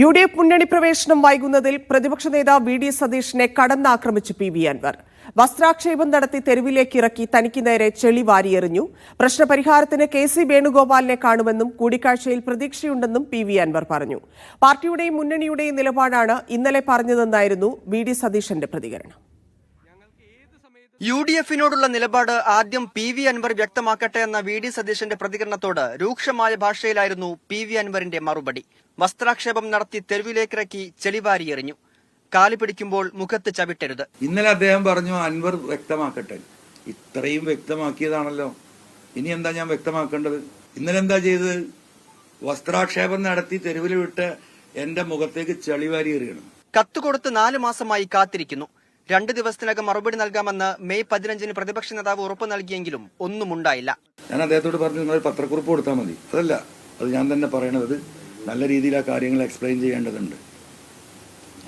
U D F മുന്നണി പ്രവേശനം വൈകുന്നതിൽ പ്രതിപക്ഷ നേതാവ് വി ഡി സതീഷിനെ കടന്നാക്രമിച്ച് പി വി അൻവർ. വസ്ത്രാക്ഷേപം നടത്തി തെരുവിലേക്ക് ഇറക്കി തനിക്ക് നേരെ ചെളി വാരിയെറിഞ്ഞു. പ്രശ്നപരിഹാരത്തിന് കെ സി വേണുഗോപാലിനെ കാണുമെന്നും കൂടിക്കാഴ്ചയിൽ പ്രതീക്ഷയുണ്ടെന്നും പി വി അൻവർ പറഞ്ഞു. പാർട്ടിയുടെയും മുന്നണിയുടെയും നിലപാടാണ് ഇന്നലെ പറഞ്ഞതെന്നായിരുന്നു വി ഡി സതീശന്റെ പ്രതികരണം. യു ഡി എഫിനോടുള്ള നിലപാട് ആദ്യം പി വി അൻവർ വ്യക്തമാക്കട്ടെ എന്ന വി ഡി സതീശന്റെ പ്രതികരണത്തോട് രൂക്ഷമായ ഭാഷയിലായിരുന്നു പി വി അൻവറിന്റെ മറുപടി. വസ്ത്രാക്ഷേപം നടത്തി തെരുവിലേക്കിറക്കി ചെളിവാരി എറിഞ്ഞു. കാലി പിടിക്കുമ്പോൾ മുഖത്ത് ചവിട്ടരുത്. ഇന്നലെ അദ്ദേഹം പറഞ്ഞു അൻവർ വ്യക്തമാക്കട്ടെ. ഇത്രയും വ്യക്തമാക്കിയതാണല്ലോ. ഇനി എന്താ ഞാൻ വ്യക്തമാക്കേണ്ടത്? ഇന്നലെ എന്താ ചെയ്തത്? വസ്ത്രാക്ഷേപം നടത്തി തെരുവിൽ വിട്ട് എന്റെ മുഖത്തേക്ക് ചെളിവാരി എറിയണം. കത്ത് കൊടുത്ത് നാല് മാസമായി കാത്തിരിക്കുന്നു. രണ്ട് ദിവസത്തിനകം മറുപടി നൽകാമെന്ന് മെയ് പതിനഞ്ചിന് പ്രതിപക്ഷ നേതാവ് ഉറപ്പ് നൽകിയെങ്കിലും ഒന്നും ഉണ്ടായില്ല. ഞാൻ അദ്ദേഹത്തോട് പറഞ്ഞു നിങ്ങൾ പത്രക്കുറിപ്പ് കൊടുത്താൽ മതി. അതല്ല അത് ഞാൻ തന്നെ പറയണത് നല്ല രീതിയിൽ ആ കാര്യങ്ങൾ എക്സ്പ്ലെയിൻ ചെയ്യേണ്ടതുണ്ട്.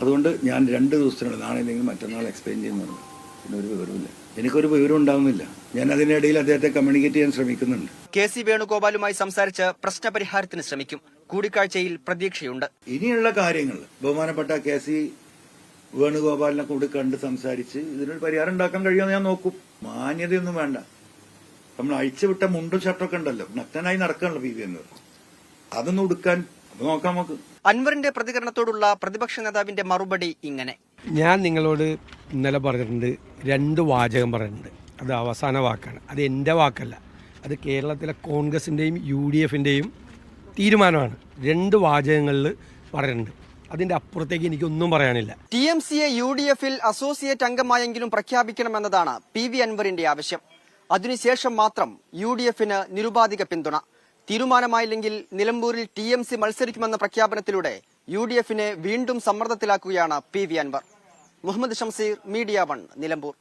അതുകൊണ്ട് ഞാൻ രണ്ട് ദിവസത്തിനുള്ളിൽ നാളെ അല്ലെങ്കിൽ മറ്റന്നാൾ എക്സ്പ്ലെയിൻ ചെയ്യുന്നുണ്ട് പിന്നെ ഒരു വിവരമില്ല എനിക്കൊരു വിവരം ഉണ്ടാവുന്നില്ല. ഞാൻ അതിനിടയിൽ അദ്ദേഹത്തെ കമ്മ്യൂണിക്കേറ്റ് ചെയ്യാൻ ശ്രമിക്കുന്നുണ്ട്. കെ സി വേണുഗോപാലുമായി സംസാരിച്ച് പ്രശ്നപരിഹാരത്തിന് ശ്രമിക്കും. കൂടിക്കാഴ്ചയിൽ പ്രതീക്ഷയുണ്ട്. ഇനിയുള്ള കാര്യങ്ങൾ ബഹുമാനപ്പെട്ട കെ സി വേണുഗോപാലിനെ കൂടി കണ്ട് സംസാരിച്ച് ഇതിനൊരു പരിഹാരം ഉണ്ടാക്കാൻ കഴിയുമെന്ന് ഞാൻ നോക്കും. മാന്യതയൊന്നും വേണ്ട. നമ്മൾ അഴിച്ചുവിട്ട മുണ്ടും ഷർട്ടൊക്കെ ഉണ്ടല്ലോ. നഗ്നനായി നടക്കാണല്ലോ പി വി എന്നവർ അതൊന്നും ഉടുക്കാൻ നോക്കാം നമുക്ക്. അൻവറിന്റെ പ്രതികരണത്തോടുള്ള പ്രതിപക്ഷ നേതാവിന്റെ മറുപടി ഇങ്ങനെ. ഞാൻ നിങ്ങളോട് ഇന്നലെ പറഞ്ഞിട്ടുണ്ട് രണ്ട് വാചകം പറഞ്ഞിട്ടുണ്ട്. അത് അവസാന വാക്കാണ്. അത് എന്റെ വാക്കല്ല. അത് കേരളത്തിലെ കോൺഗ്രസിന്റെയും യു ഡി എഫിന്റെയും തീരുമാനമാണ്. രണ്ട് വാചകങ്ങളിൽ പറയുന്നുണ്ട് അതിന്റെ അപ്പുറത്തേക്ക് എനിക്കൊന്നും പറയാനില്ല. ടി എം സിയെ യു ഡി എഫിൽ അസോസിയേറ്റ് അംഗമായെങ്കിലും പ്രഖ്യാപിക്കണമെന്നതാണ് പി വി അൻവറിന്റെ ആവശ്യം. അതിനുശേഷം മാത്രം യു ഡി എഫിന് നിരുപാധിക പിന്തുണ. തീരുമാനമായില്ലെങ്കിൽ നിലമ്പൂരിൽ ടി എം സി മത്സരിക്കുമെന്ന പ്രഖ്യാപനത്തിലൂടെ യു ഡി എഫിനെ വീണ്ടും സമ്മർദ്ദത്തിലാക്കുകയാണ് P V Anvar. Muhammad Shamseer media one Nilambur.